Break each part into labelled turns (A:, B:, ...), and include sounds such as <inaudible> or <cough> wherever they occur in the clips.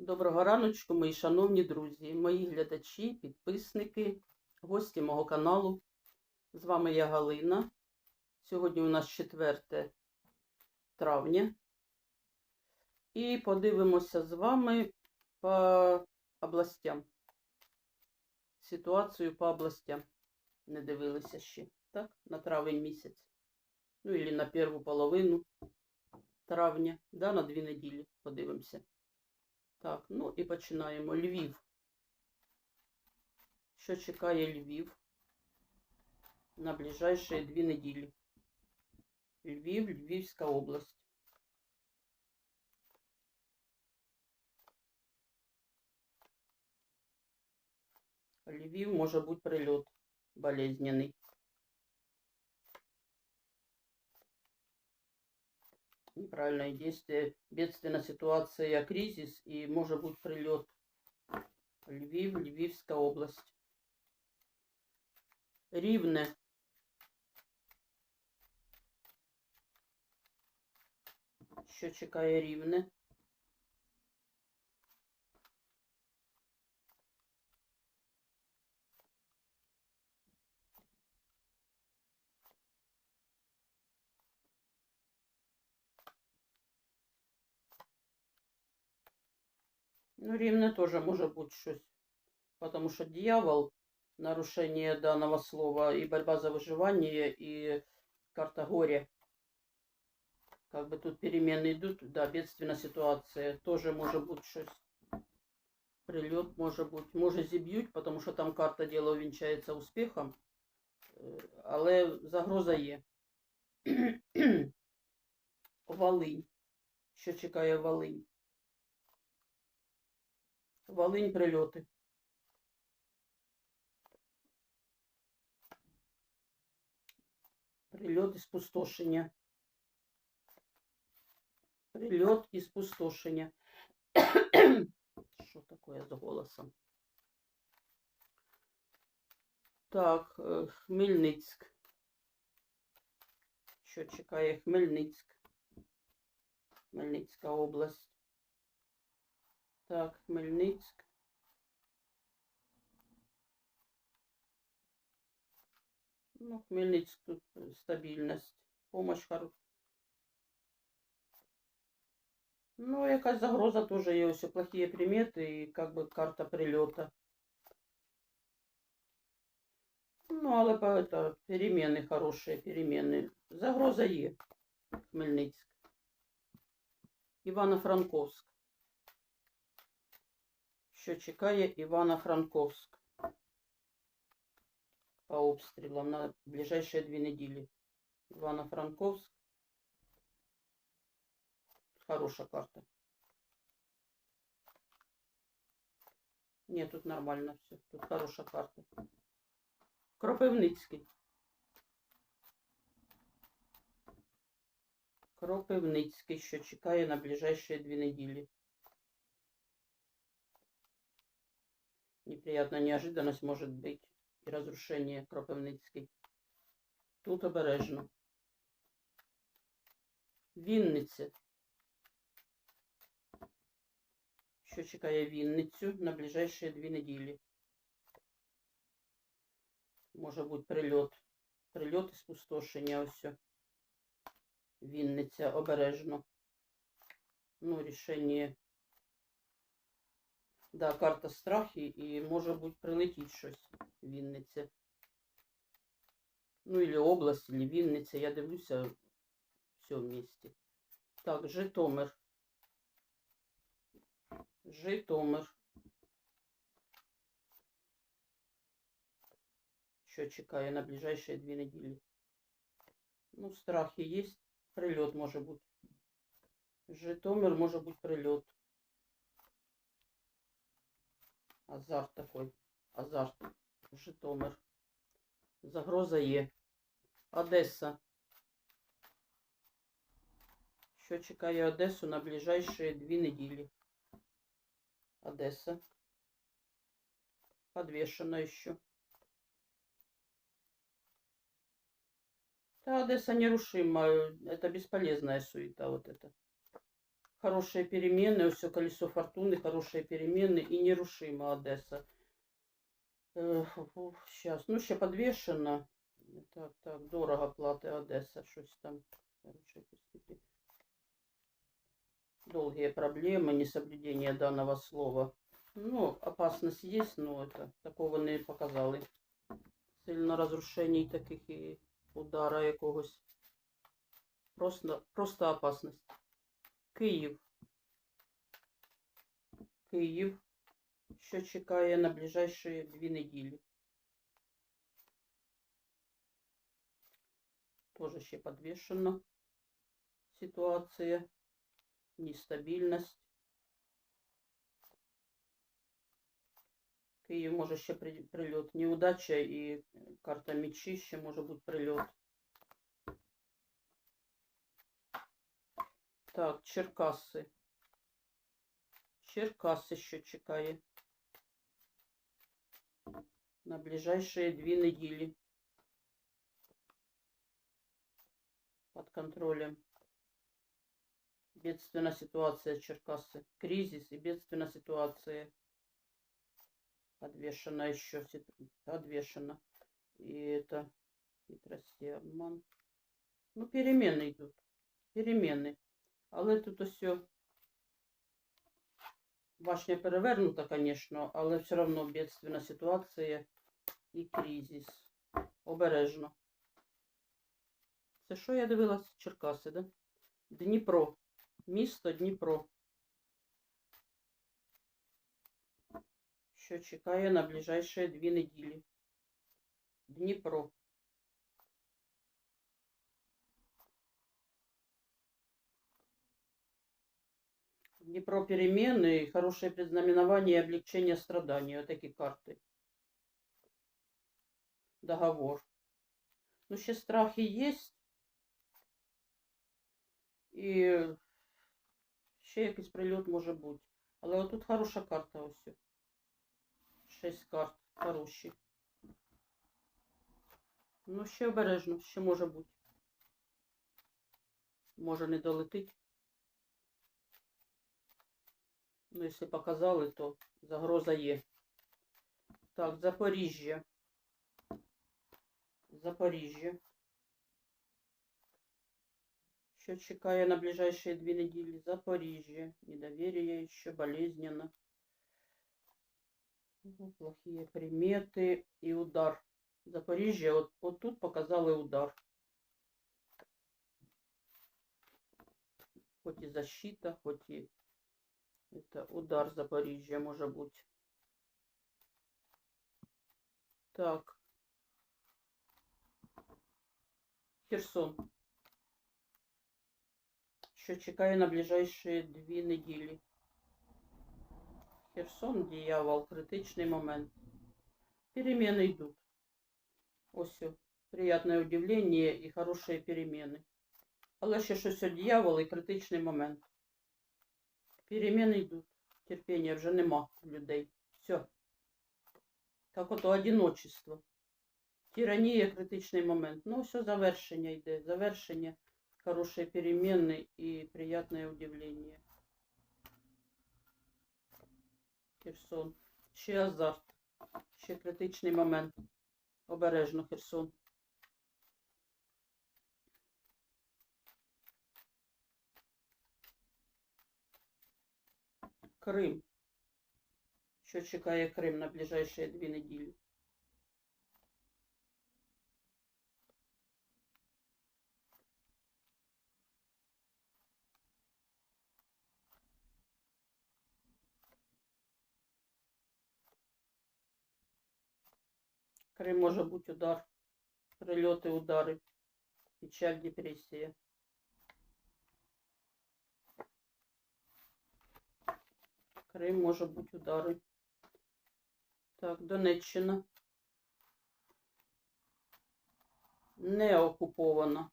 A: Доброго раночку, мої шановні друзі, мої глядачі, підписники, гості мого каналу. З вами я Галина. Сьогодні у нас 4 травня. І подивимося з вами по областям. Ситуацію по областям. Не дивилися ще, так? На травень місяць. Ну, і на першу половину травня, да, на дві неділі подивимося. Так, ну і починаємо. Львів. Що чекає Львів на ближайшие дві неділі? Львів, Львівська область. Львів може бути прильот болезненний. неправильное действие, бедственная ситуация, кризис и может быть прилет. Львів, Львівська область. Рівне. Що чекає рівне? Ну, рівне теж може бути щось. Потому что дьявол, нарушение данного слова, и борьба за выживание, и карта горя. Как бы тут перемены идут, да, бедственная ситуация. Тоже может быть щось. Прилет может быть. Може зіб'ють, потому що там карта діла увінчається успіхом. Е, Але загроза є. <clears throat> Волинь. Що чекає Волинь? Волинь прильоти. Прильот і спустошення. Прильот і спустошення. Що таке з голосом? Так, Хмельницьк. Що чекає Хмельницьк? Хмельницька область. Так, Хмельницьк. Ну, Хмельницьк тут э, стабільність. Помощь хороша. Ну, якась загроза тоже є. Ось плохие приметы и как бы карта прильота. Ну, але по это, перемены хорошие, перемены. Загроза є. Хмельницьк. Івано-Франковськ. Що чекає Івано-Франковськ по обстрілам на ближайшие дві неділі. Івано-Франковськ. Хороша карта. Ні, тут нормально все. Тут хороша карта. Кропивницький. Кропивницький, що чекає на ближайшие дві неділі. Неприятная неожиданность может быть и разрушение Кропивницький. Тут обережно. Вінниця. Що чекає Вінницю на ближайшие дві неділі? Може бути прильот. Прильот і спустошення ось. Вінниця обережно. Ну, рішення. Да, карта страхи і може бути прилетіть щось Вінниця. Ну, или область, или Вінниця. Я дивлюся все вместе. Так, Житомир. Житомир. Що чекає на ближайшие дві неділі? Ну, страхи є. Прильот може бути. Житомир може бути прильот. Азарт такой. Азарт. Житомир. Загроза є. Одеса. Що чекає Одесу на ближайшие дві неділі? Одесса. Подвешена еще. Да, Одесса нерушима. Это бесполезная суета вот это. хорошие перемены, все колесо фортуны, хорошие перемены и нерушима Одесса. Сейчас, ну ще подвешено. Так, так, дорого плати щось там. Долгие проблемы, несоблюдение данного слова. Ну, опасность есть, но это такого не показали. Сильно разрушений таких і удара якогось. Просто, просто опасность. Київ. Київ. Що чекає на ближайші дві неділі. Тоже ще подвешена ситуація. Нестабільність. Київ може ще при- прильот. Неудача і карта мечі ще може бути прильот. Так, Черкаси. Черкаси що чекає. На ближайшие две недели. Под контролем. Бедственная ситуация Черкасы. Кризис и бедственная ситуация. Подвешена еще. Подвешена. И это хитрость обман. Ну, перемены идут. Перемены. Але тут все. Башня перевернута, конечно, але все одно бедственна ситуація і кризис. Обережно. Це що я дивилась? Черкаси, да? Дніпро. Місто Дніпро. Що чекає на ближайші дві неділі. Дніпро. Днепро перемены, хорошее предзнаменование и облегчение страданий. Вот такие карты. Договор. Ну, ще страхи есть. І ще якийсь прильот може бути. Але отут хороша карта ось. Шесть карт хороші. Ну, ще обережно, ще може бути. Може не долетить. Ну, якщо показали, то загроза є. Так, Запоріжжя. Запоріжжя. Що чекає на ближайшие дві неділі? Запоріжжя. Недоверие еще болезненно. Ну, Плохие приметы и удар. Запоріжжя, от, от тут показали удар. Хоть и защита, хоть и это удар Запоріжжя може бути. Так. Херсон. Що чекає на ближайші дві неділі. Херсон, дьявол, критичний момент. Перемены йдуть. Ось, о, приятне удивлення і хороші перемены. Але ще щось о дьявол і критичний момент. Перемены йдуть. Терпіння вже нема людей. Все. Как ото одиночество. Тиранія, критичний момент. Ну, все, завершення йде. Завершення, хороші перемены і приятне удивлення. Херсон. Ще азарт. Ще критичний момент. Обережно, Херсон. Крим. Що чекає Крим на ближайші дві неділі? Крим може бути удар, прильоти, удари, печаль, депресія. Крим може бути удари. Так, Донеччина. Не окупована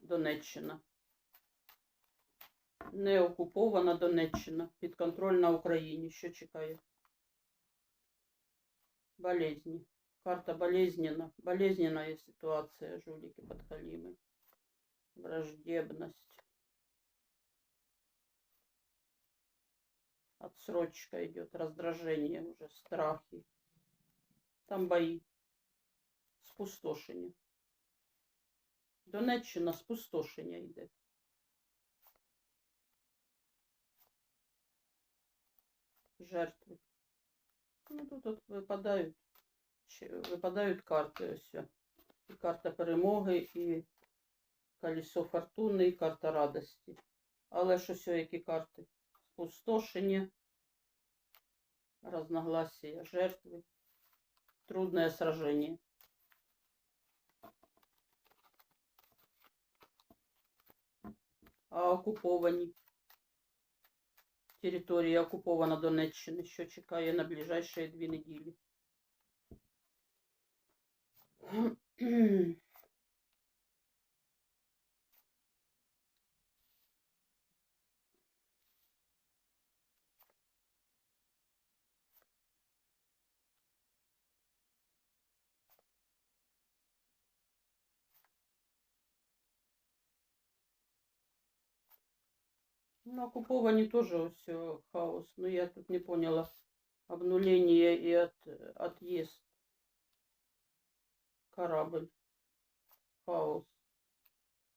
A: Донеччина. Не окупована Донеччина. Підконтрольна Україні. Що чекає? Болезни. Карта болезненна. Болезненная ситуация, жулики подхалимы. Враждебность. Отсрочка идет, раздражение уже, страхи. Там бои. Спустошення. Донеччина спустошення йде. Жертви. Ну, тут от випадають, випадають карти ось. І карта перемоги, і колесо фортуни, і карта радості. Але ж ось які карти? Спустошення, разногласия, жертви, трудное сражение. А окуповані територія окупована Донеччини, що чекає на ближайші дві неділі. Ну, оккуповані тоже все хаос. Но я тут не поняла. Обнуление и от, отъезд. Корабль. Хаос.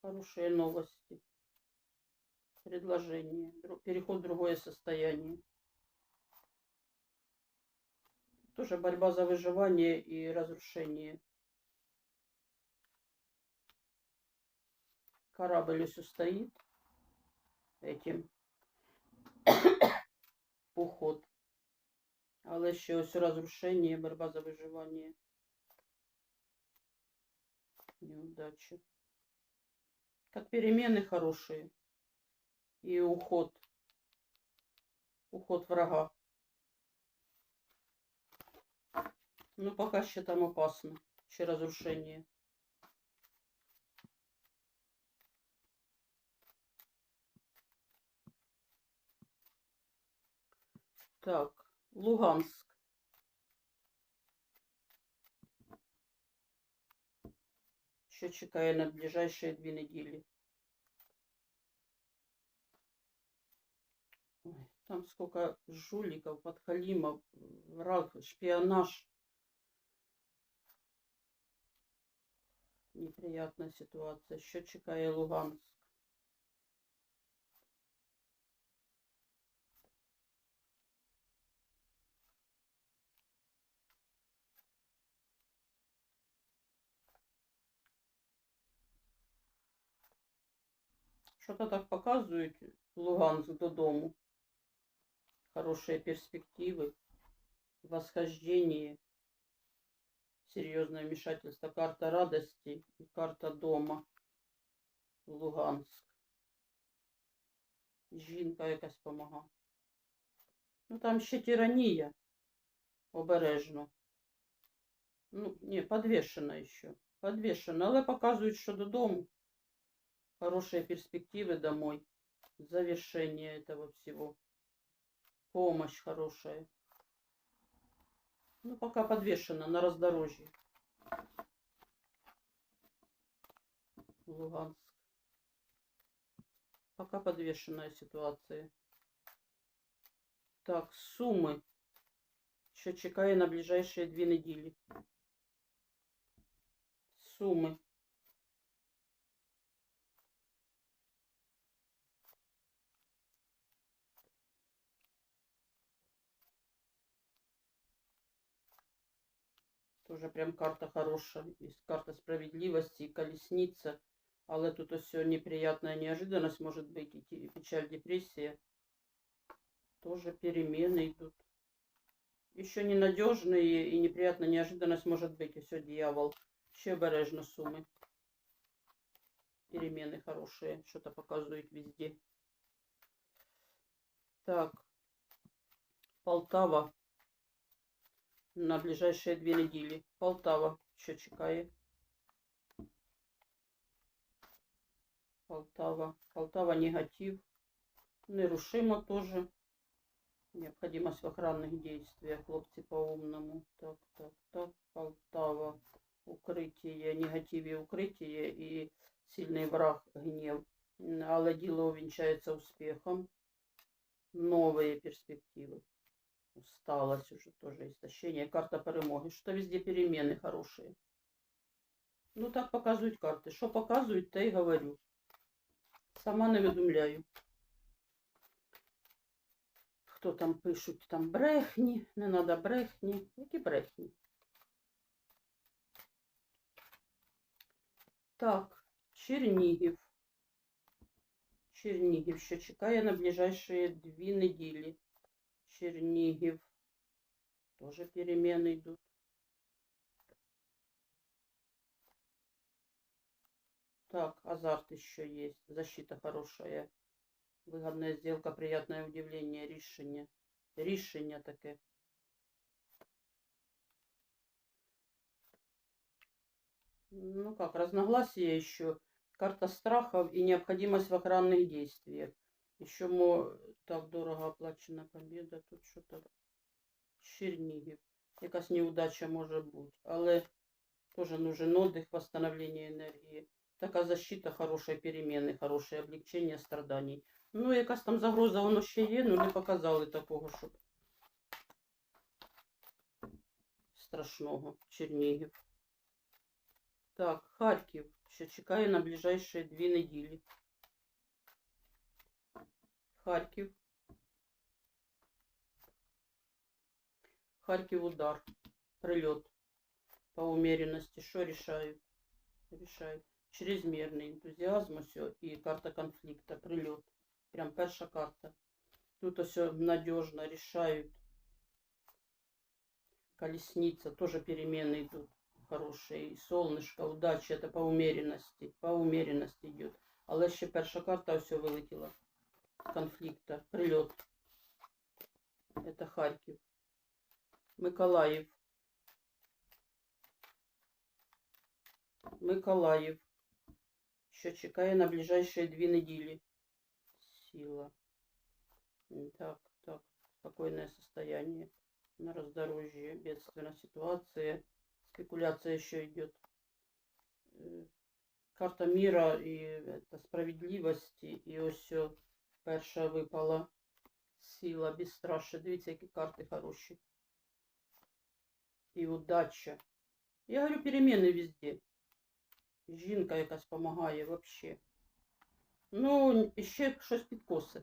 A: Хорошие новости. Предложение. Переход в другое состояние. Тоже борьба за выживание и разрушение. Корабль все стоит этим <coughs> уход. Але ще ось розрушення, боротьба за виживання. Неудачи. Как перемены хорошие. И уход. Уход врага. Ну, пока ще там опасно. Ще разрушение. Так, Луганск. Що чекає на ближайшие дві неділі? Ой, там сколько жуликов, подхалимов, враг, шпионаж. Неприятная ситуация. Що чекає Луганск? Что-то так показывают Луганск додому. Хорошие перспективы, восхождение, серьезное вмешательство. Карта радости и карта дома. Луганск. Жінка якась помага. Ну там ще тиранія. Обережно. Ну, ні, подвешена ще. Подвешена, але показують, що додому. Хорошие перспективы домой. Завершение этого всего. Помощь хорошая. Ну, пока подвешена на раздорожье. Луганск. Пока подвешенная ситуация. Так, суммы. Що чекає на ближайшие дві неділі. Суми. Тоже прям карта хорошая. Есть карта справедливости и колесница. Але тут все неприятная неожиданность может быть. И печаль, депрессия. Тоже перемены идут. Еще ненадежные и неприятная неожиданность может быть. И все дьявол. Ще обережно суми. Перемены хорошие. Что-то показывают везде. Так. Полтава На ближайшие две недели. Полтава. Що чекає? Полтава. Полтава негатив. Нерушимо тоже. Необходимость в охранных действиях. Хлопцы по-умному. Так, так, так. Полтава. Укриття, негативі укриття і сильний враг гнів. М, Але діло увінчається успіхом. новые перспективы. Усталость уже тоже, истощение. Карта перемоги. Что везде перемены хорошие. Ну так показують карти. Що показують, те й говорю. Сама не видумляю. Хто там пишуть, там брехні, не надо брехні. Які брехні? Так, Чернігів. Чернігів, що чекає на ближайшие дві неділі. Чернігів. Тоже перемены йдуть. Так, азарт еще есть. Защита хорошая. Выгодная сделка, приятное удивление, решение. Решение таке. Ну как, разногласия еще. Карта страхов и необходимость в охранных действиях. Мо... так дорого оплачена победа. Тут что-то Чернігів. Якась неудача може бути. Але теж нужен отдых, восстановление енергії. Така защита, хороші переміни, хороше облегчення страданий. Ну, якась там загроза воно ще є, ну не показали такого, щоб страшного. Чернігів. Так, Харків, що чекає на ближайші дві неділі. Харків. Харьков удар, прилет по умеренности. Что решают? Решают. Чрезмерный энтузиазм, все, и карта конфликта, прилет. Прям перша карта. Тут все надежно решают. Колесница, тоже перемены идут хорошие. И солнышко, удача, это по умеренности. По умеренности идет. Але ще перша карта все вилетіла Конфликта, прилет. Это Харьков. Миколаїв. Миколаїв. Що чекає на ближайшие дві неділі. Сила. М, Так, так. Спокойное состояние. На раздорожье. Бедственная ситуация. Спекуляция еще идет. Э, Карта мира и это, справедливости. І ось о, перша випала сила, безстрашие. Дивіться, які карти хороші. І удача. Я говорю, перемены везде. Жінка якась помогає вообще. Ну, ще щось підкоси.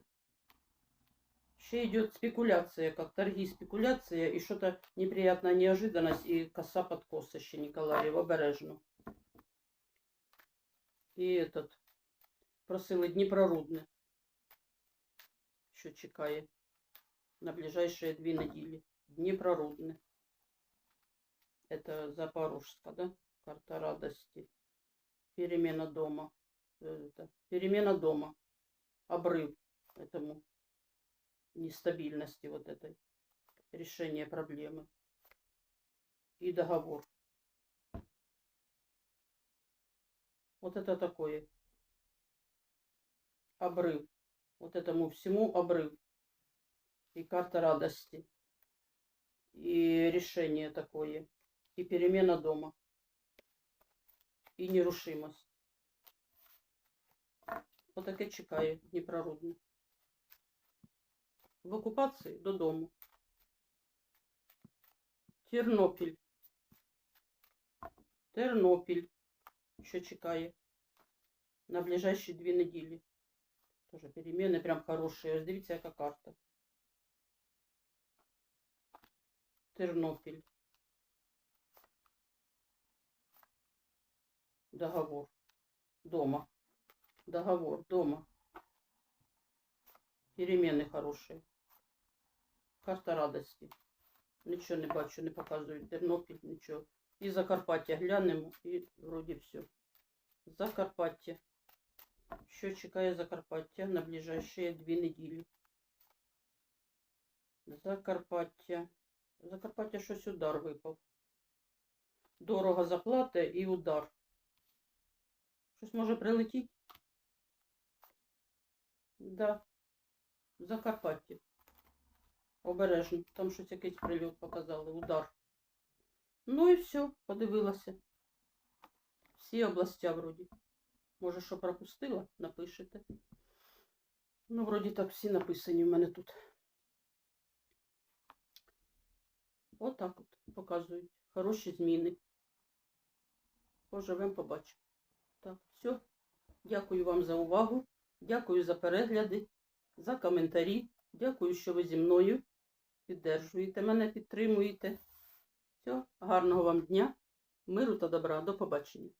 A: Ще йде спекуляція, як торги, спекуляція, і що-то неприятная неожиданность, і коса подкоса ще Ніколаєв, обережно. І этот, просили Дніпрорудне, що чекає на ближайшие дві неділі. Дніпрорудне. Это Запорожска, да? Карта радости. Перемена дома. Э, Это, перемена дома. Обрыв этому нестабильности вот этой. Решение проблемы. И договор. Вот это такое. Обрыв. Вот этому всему обрыв. И карта радости. И решение такое и перемена дома, і нерушимость. Отаке чекає Дніпрорудне. В окупації додому. Тернопіль. Тернопіль, що чекає на ближайші дві неділі. Тоже переміни прям хороші. Ось дивіться, яка карта. Тернопіль. Договор. Дома. Договор. Дома. Перемены хорошие. Карта радості. Нічого не бачу, не показують. Тернопіль, нічого. І Закарпаття глянемо, і вроді все. Закарпаття. Що чекає Закарпаття на ближайшие дві неділі? Закарпаття. Закарпаття щось удар випав. Дорого заплата і удар. Щось може прилетіти? Да. В Закарпатті. Обережно. Там щось якийсь прильот показали. Удар. Ну і все, подивилася. Всі областя вроді. Може, що пропустила, напишете. Ну, вроді так всі написані в мене тут. Отак от показують. Хороші зміни. Поживемо, побачимо. Так, все. Дякую вам за увагу. Дякую за перегляди, за коментарі. Дякую, що ви зі мною піддержуєте мене, підтримуєте. Все, гарного вам дня, миру та добра. До побачення.